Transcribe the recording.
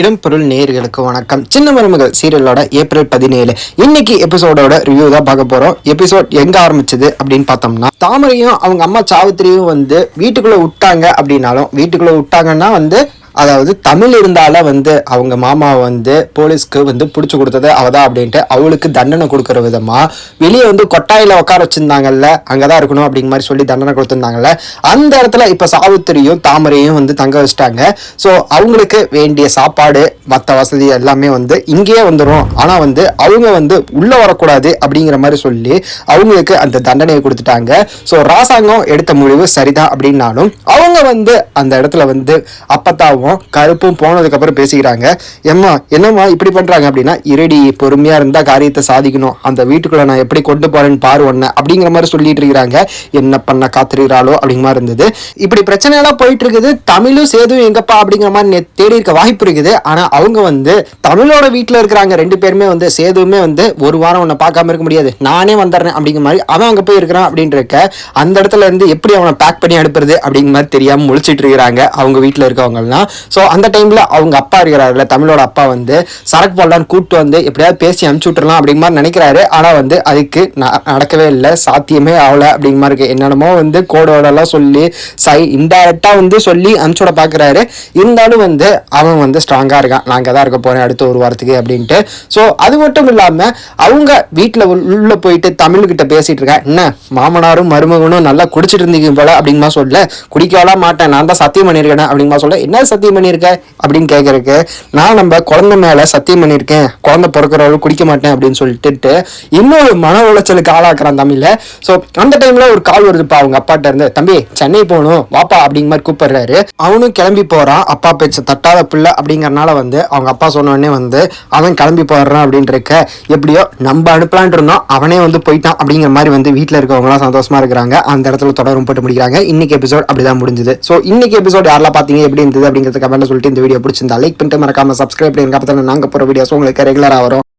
இடம் பொருள் நேயர்களுக்கு வணக்கம். சின்ன மருமகள் சீரியலோட ஏப்ரல் பதினேழு. இன்னைக்கு எபிசோடோட ரிவ்யூ தான் பார்க்க போறோம். எபிசோட் எங்க ஆரம்பிச்சது அப்படின்னு பார்த்தோம்னா தாமரையும் அவங்க அம்மா சாவித்திரியும் வந்து வீட்டுக்குள்ள விட்டாங்க அப்படின்னாலும் வீட்டுக்குள்ள விட்டாங்கன்னா வந்து அதாவது தமிழ் இருந்தால வந்து அவங்க மாமா வந்து போலீஸ்க்கு வந்து பிடிச்சி கொடுத்தது அவதான் அப்படின்ட்டு அவளுக்கு தண்டனை கொடுக்குற விதமாக வெளியே வந்து கொட்டாயில் உட்கார வச்சிருந்தாங்கல்ல அங்கதான் இருக்கணும் அப்படிங்கிற மாதிரி சொல்லி தண்டனை கொடுத்துருந்தாங்கல்ல அந்த இடத்துல இப்போ சாவித்திரியும் தாமரையும் வந்து தங்க வச்சிட்டாங்க. ஸோ அவங்களுக்கு வேண்டிய சாப்பாடு மற்ற வசதி எல்லாமே வந்து இங்கேயே வந்துடும் ஆனால் வந்து அவங்க வந்து உள்ளே வரக்கூடாது அப்படிங்கிற மாதிரி சொல்லி அவங்களுக்கு அந்த தண்டனையை கொடுத்துட்டாங்க. ஸோ ராசாங்கம் எடுத்த முடிவு சரிதான் அப்படின்னாலும் அவங்க வந்து அந்த இடத்துல வந்து அப்பத்தாவும் கருப்பும் கருப்பும் போனதுக்கப்புறம் பேசிக்கிறாங்க. எம்மா என்னம்மா இப்படி பண்ணுறாங்க அப்படின்னா இரடி பொறுமையாக இருந்தால் காரியத்தை சாதிக்கணும். அந்த வீட்டுக்குள்ளே நான் எப்படி கொண்டு போகிறேன்னு பாரு ஒன்று அப்படிங்கிற மாதிரி சொல்லிட்டு இருக்கிறாங்க. என்ன பண்ண காத்திருக்கிறாளோ? அப்படிங்கிற மாதிரி இருந்தது. இப்படி பிரச்சனையெல்லாம் போயிட்டு இருக்குது. தமிழும் சேதும் எங்கப்பா அப்படிங்கிற மாதிரி தேடி இருக்க வாய்ப்பு இருக்குது. ஆனால் அவங்க வந்து தமிழோட வீட்டில் இருக்கிறாங்க. ரெண்டு பேருமே வந்து சேதுவுமே வந்து ஒரு வாரம் உன்னை பார்க்காம இருக்க முடியாது. நானே வந்துடுறேன். அப்படிங்கிற மாதிரி அவன் அங்கே போய் இருக்கிறான் அப்படின்னு அந்த இடத்துல இருந்து எப்படி அவனை பேக் பண்ணி அனுப்புறது அப்படிங்கிற மாதிரி தெரியாமல் முழிச்சிட்டு இருக்கிறாங்க அவங்க வீட்டில் இருக்கவங்கலாம் ஸோ அந்த டைம்ல அவங்க அப்பா இருக்கிறாருல தமிழோட அப்பா வந்து சரக்கு போடலான்னு கூப்பிட்டு வந்து எப்படியாவது பேசி அனுப்பிச்சு விட்டுறலாம் அப்படிங்க மாதிரி நினைக்கிறாரு. ஆனா வந்து அதுக்கு நடக்கவே இல்லை சாத்தியமே ஆகல அப்படிங்கிற மாதிரி இருக்குது என்னென்னமோ வந்து கோடோட சொல்லி சை இன்டைரக்டாக வந்து சொல்லி அனுப்பிச்சு விட இருந்தாலும் வந்து அவன் வந்து ஸ்ட்ராங்கா இருக்கான். நாங்கள் தான் இருக்க போகிறேன் அடுத்த ஒரு வாரத்துக்கு அப்படின்ட்டு. ஸோ அது மட்டும் இல்லாம அவங்க வீட்டில் உள்ள போயிட்டு தமிழ்கிட்ட பேசிட்டு இருக்கேன் என்ன மாமனாரும் மருமகனும் நல்லா குடிச்சிட்டு இருந்தீங்க போல அப்படிங்கமா சொல்ல குடிக்கலாம் மாட்டேன் நான் தான் சத்தியம் பண்ணியிருக்கேன் அப்படிங்கமா சொல்ல என்ன சத்தியம் பண்ணியிருக்க அப்படின்னு கேட்கறக்கு நான் நம்ம குழந்தை மேல சத்தியம் பண்ணியிருக்கேன் குழந்தை பிறக்கிறவர்கள் குடிக்க மாட்டேன் அப்படின்னு சொல்லிட்டு இன்னொரு மன உளைச்சலுக்கு ஆளாக்குறான் தமிழ்ல. ஸோ அந்த டைம்ல ஒரு கால் வருதுப்பா அவங்க அப்பாட்ட இருந்து தம்பி சென்னை போகணும் வாப்பா அப்படிங்கிற மாதிரி கூப்பிடுறாரு. அவனும் கிளம்பி போறான். அப்பா பேச்ச தட்டாத பிள்ளை அப்படிங்கறனால வந்து அவங்க அப்பா சொன்ன உடனே வந்து அவன் கிளம்பி போடுறான் அப்படின்னு இருக்க எப்படியோ நம்ம அனுப்பலான்ட்டு இருந்தோம். அவனே வந்து போயிட்டான் அப்படிங்கிற மாதிரி வந்து வீட்டில் இருக்கவங்களாம் சந்தோஷமா இருக்கிறாங்க. அந்த இடத்துல தொடரும் போட்டு முடிக்கிறாங்க. இன்னைக்கு எபிசோட் அப்படிதான் முடிஞ்சது. ஸோ இன்னைக்கு எபிசோட் யாரெல்லாம் பார்த்தீங்க? எப்படி இருந்தது அப்படிங்கிறது சொல்லிட்டு இந்த வீடியோ பிடிச்சிருந்தா லைக் பண்ணிட்டு மறக்காம சப்ஸ்கிரைப் பண்ணுங்க அப்போ நாங்கள் போகிற வீடியோஸ் உங்களுக்கு ரெகுலராக வரும்.